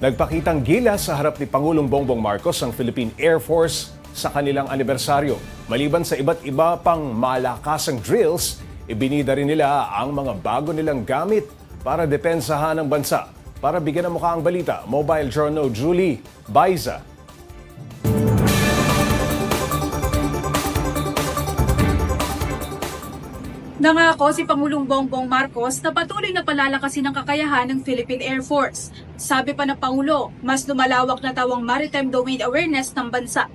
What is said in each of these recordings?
Nagpakitang gilas sa harap ni Pangulong Bongbong Marcos ang Philippine Air Force sa kanilang anibersaryo. Maliban sa iba't iba pang malakasang drills, ibinida rin nila ang mga bago nilang gamit para depensahan ang bansa. Para bigyan ng mukha ang balita, Mobile Journal Julie Baiza. Nangako si Pangulong Bongbong Marcos na patuloy na palalakasin ang kakayahan ng Philippine Air Force. Sabi pa ng Pangulo, mas lumalawak na tawang maritime domain awareness ng bansa.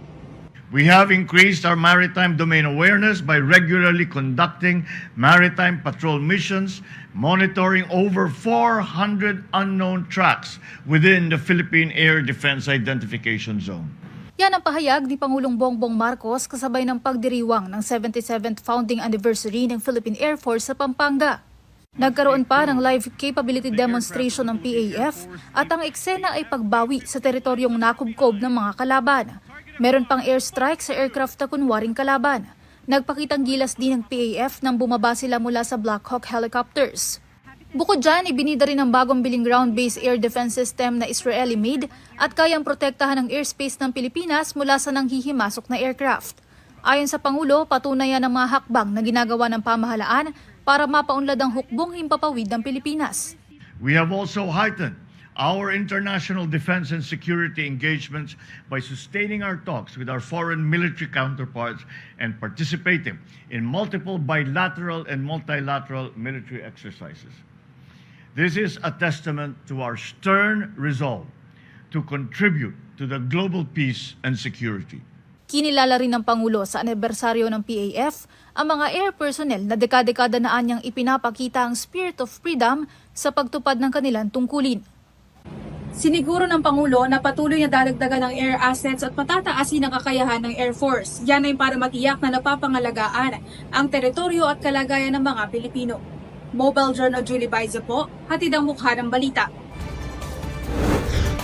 We have increased our maritime domain awareness by regularly conducting maritime patrol missions, monitoring over 400 unknown tracks within the Philippine Air Defense Identification Zone. Yan ang pahayag ni Pangulong Bongbong Marcos kasabay ng pagdiriwang ng 77th founding anniversary ng Philippine Air Force sa Pampanga. Nagkaroon pa ng live capability demonstration ng PAF at ang eksena ay pagbawi sa teritoryong nakubkob ng mga kalaban. Meron pang airstrike sa aircraft na kunwaring kalaban. Nagpakitang gilas din ng PAF nang bumaba sila mula sa Black Hawk helicopters. Bukod dyan, ibinida rin ang bagong biling ground-based air defense system na Israeli-made at kayang protektahan ang airspace ng Pilipinas mula sa nanghihimasok na aircraft. Ayon sa Pangulo, patunay yan ang mga hakbang na ginagawa ng pamahalaan para mapaunlad ang hukbong himpapawid ng Pilipinas. We have also heightened our international defense and security engagements by sustaining our talks with our foreign military counterparts and participating in multiple bilateral and multilateral military exercises. This is a testament to our stern resolve to contribute to the global peace and security. Kinilala rin ng Pangulo sa anibersaryo ng PAF ang mga air personnel na dekada-dekada na anyang ipinapakita ang spirit of freedom sa pagtupad ng kanilang tungkulin. Siniguro ng Pangulo na patuloy na dadagdagan ng air assets at patataasin ang kakayahan ng Air Force. Yan ay para matiyak na napapangalagaan ang teritoryo at kalagayan ng mga Pilipino. Mobile Journal Julie Baiza po, hatid ang mukha ng balita.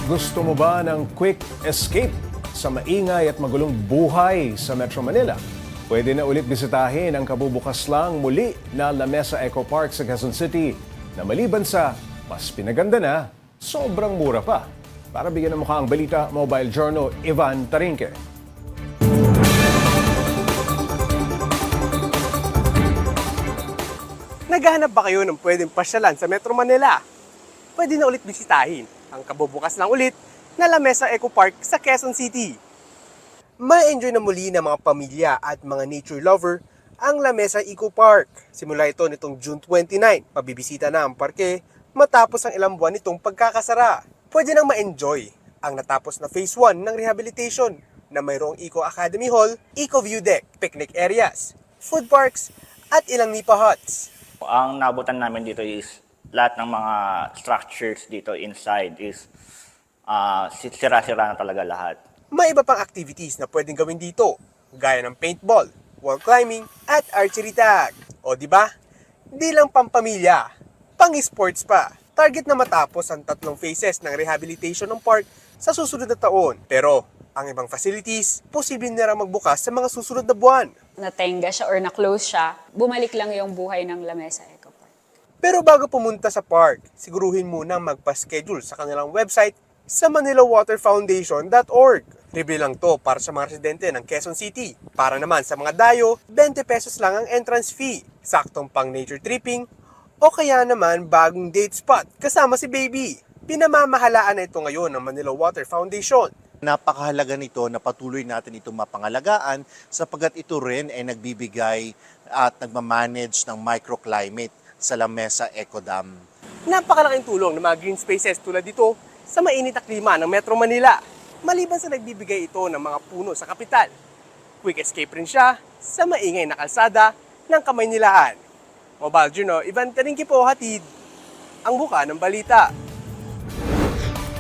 Gusto mo ba ng quick escape sa maingay at magulong buhay sa Metro Manila? Pwede na ulit bisitahin ang kabubukas lang muli na La Mesa Eco Park sa Quezon City na maliban sa mas pinaganda na, sobrang mura pa. Para bigyan ng mukha ang balita, Mobile Journal, Ivan Tarinque. Naghahanap ba kayo ng pwedeng pasyalan sa Metro Manila? Pwede na ulit bisitahin ang kabubukas lang ulit na La Mesa Eco Park sa Quezon City. Ma-enjoy na muli ng mga pamilya at mga nature lover ang La Mesa Eco Park. Simula ito nitong June 29, pabibisita na ang parke matapos ang ilang buwan nitong pagkakasara. Pwede nang ma-enjoy ang natapos na Phase 1 ng rehabilitation na mayroong Eco Academy Hall, Eco View Deck, picnic areas, food parks, at ilang nipa huts. Ang nabutan namin dito is lahat ng mga structures dito inside is si- sira-sira na talaga lahat. May iba pang activities na pwedeng gawin dito, gaya ng paintball, wall climbing, at archery tag. O di ba? Di lang pampamilya, pang-sports pa. Target na matapos ang tatlong phases ng rehabilitation ng park sa susunod na taon. Pero ang ibang facilities, posible na magbukas sa mga susunod na buwan. Natenga siya or na-close siya, bumalik lang yung buhay ng Lamesa Eco Park. Pero bago pumunta sa park, siguruhin muna magpa-schedule sa kanilang website sa manilawaterfoundation.org. Libre lang to para sa mga residente ng Quezon City. Para naman sa mga dayo, 20 pesos lang ang entrance fee. Saktong pang nature tripping o kaya naman bagong date spot kasama si baby. Pinamamahalaan na ito ngayon ng Manila Water Foundation. Napakahalaga nito na patuloy natin itong mapangalagaan sapagkat ito rin ay nagbibigay at nagmamanage ng microclimate sa Lamesa Eco Dam. Napakalaking tulong ng mga green spaces tulad dito sa mainit na klima ng Metro Manila. Maliban sa nagbibigay ito ng mga puno sa kapital. Quick escape rin siya sa maingay na kalsada ng Kamaynilaan. Mobile Juno, Ivan Taringki po hatid ang buka ng balita.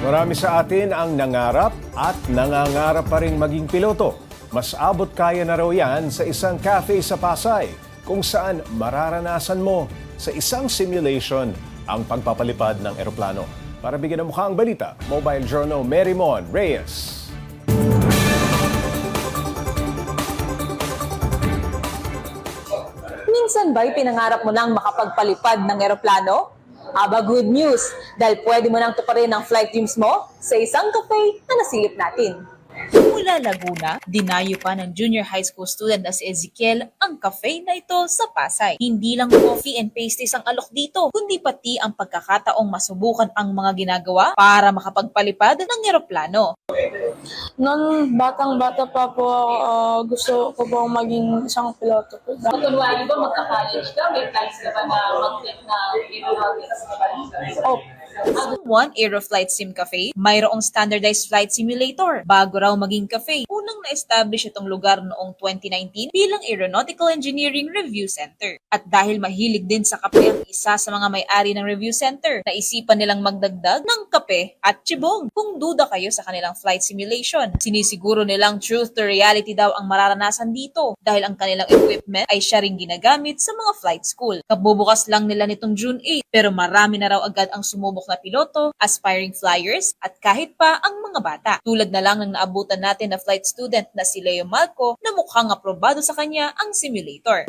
Marami sa atin ang nangarap at nangangarap pa rin maging piloto. Mas abot kaya na raw yan sa isang cafe sa Pasay kung saan mararanasan mo sa isang simulation ang pagpapalipad ng eroplano. Para bigyan ng mukha ang balita, Mobile Journal Merimon Reyes. Minsan ba'y pinangarap mo nang makapagpalipad ng eroplano? Aba good news dahil pwede mo nang tuparin ang flight dreams mo sa isang cafe na nasilip natin. Mula Laguna, dinayo pa ng junior high school student na si Ezekiel ang cafe na ito sa Pasay. Hindi lang coffee and pastries ang alok dito, kundi pati ang pagkakataong masubukan ang mga ginagawa para makapagpalipad ng eroplano. Noon batang bata pa po ako, ah, gusto ko po maging isang piloto po. Kunwari ba magka-college ka, may plans ka ba na mag-take na aeronautics? Oh, Ang One Aeroflight Sim Cafe, mayroong standardized flight simulator. Bago raw maging cafe, unang na-establish itong lugar noong 2019 bilang Aeronautical Engineering Review Center. At dahil mahilig din sa kape ang isa sa mga may-ari ng review center, naisipan nilang magdagdag ng kape at chibong. Kung duda kayo sa kanilang flight simulation, sinisiguro nilang truth to reality daw ang mararanasan dito dahil ang kanilang equipment ay siya ring ginagamit sa mga flight school. Kabubukas lang nila nitong June 8 pero marami na raw agad ang sumubok na piloto, aspiring flyers at kahit pa ang mga bata. Tulad na lang ng naabutan natin na flight student na si Leo Malco na mukhang aprobado sa kanya ang simulator.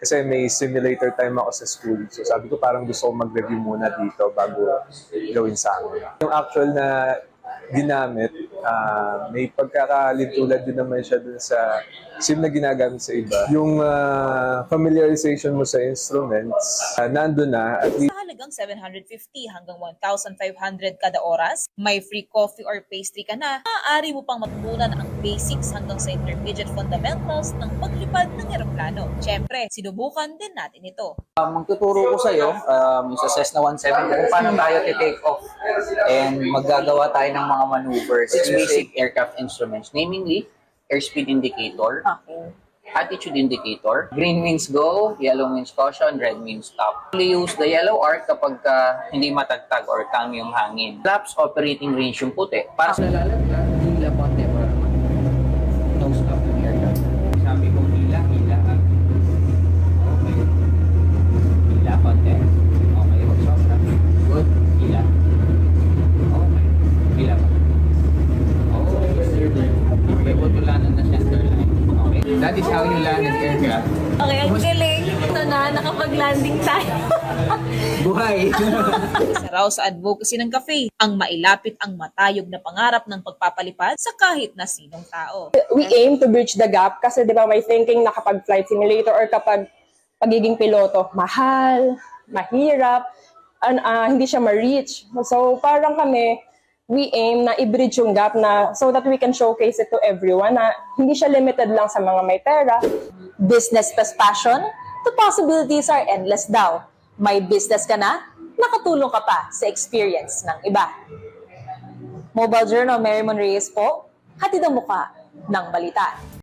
kasi may simulator time ako sa school. So sabi ko parang gusto ko mag-review muna dito bago gawin sa amin. Yung actual na ginamit, ah, may pagkakalintulad din naman siya dun sa sim na ginagamit sa iba. Yung ah, familiarization mo sa instruments, uh, nandun na. At least Sa halagang 750 hanggang 1,500 kada oras, may free coffee or pastry ka na, maaari mo pang matutunan ang basics hanggang sa intermediate fundamentals ng paglipad ng eroplano. Siyempre, sinubukan din natin ito. magtuturo ko sa iyo um, sa Cessna 170 kung paano tayo i-take off and maggagawa tayo ng mga maneuvers six basic. aircraft instruments. Namely airspeed indicator attitude indicator. Green means go yellow means caution red means stop. Only use the yellow arc kapag ka hindi matagtag or calm yung hangin. Flaps operating range yung puti. Para sa lalag ka hila konti para naman nose up yung aircraft sabi ko hila hila okay Hila konti. Okay, huwag sobra. Good. Hila. Okay. Hila pa. Okay. Okay, huwag yung land on the center line. Okay. That is how you land an aircraft. Okay, ang galing. Ito na, nakapag-landing tayo. Buhay! Isa raw sa advocacy ng cafe, ang mailapit ang matayog na pangarap ng pagpapalipad sa kahit na sinong tao. we aim to bridge the gap kasi di ba may thinking na kapag flight simulator or kapag pagiging piloto, mahal, mahirap, an, ah, hindi siya ma-reach. So parang kami, we aim na i-bridge yung gap na so that we can showcase it to everyone na hindi siya limited lang sa mga may pera. Business plus passion, the possibilities are endless daw. May business ka na, nakatulong ka pa sa experience ng iba. Mobile Journal, Mary Mon Reyes po, hatid ang muka ng balita.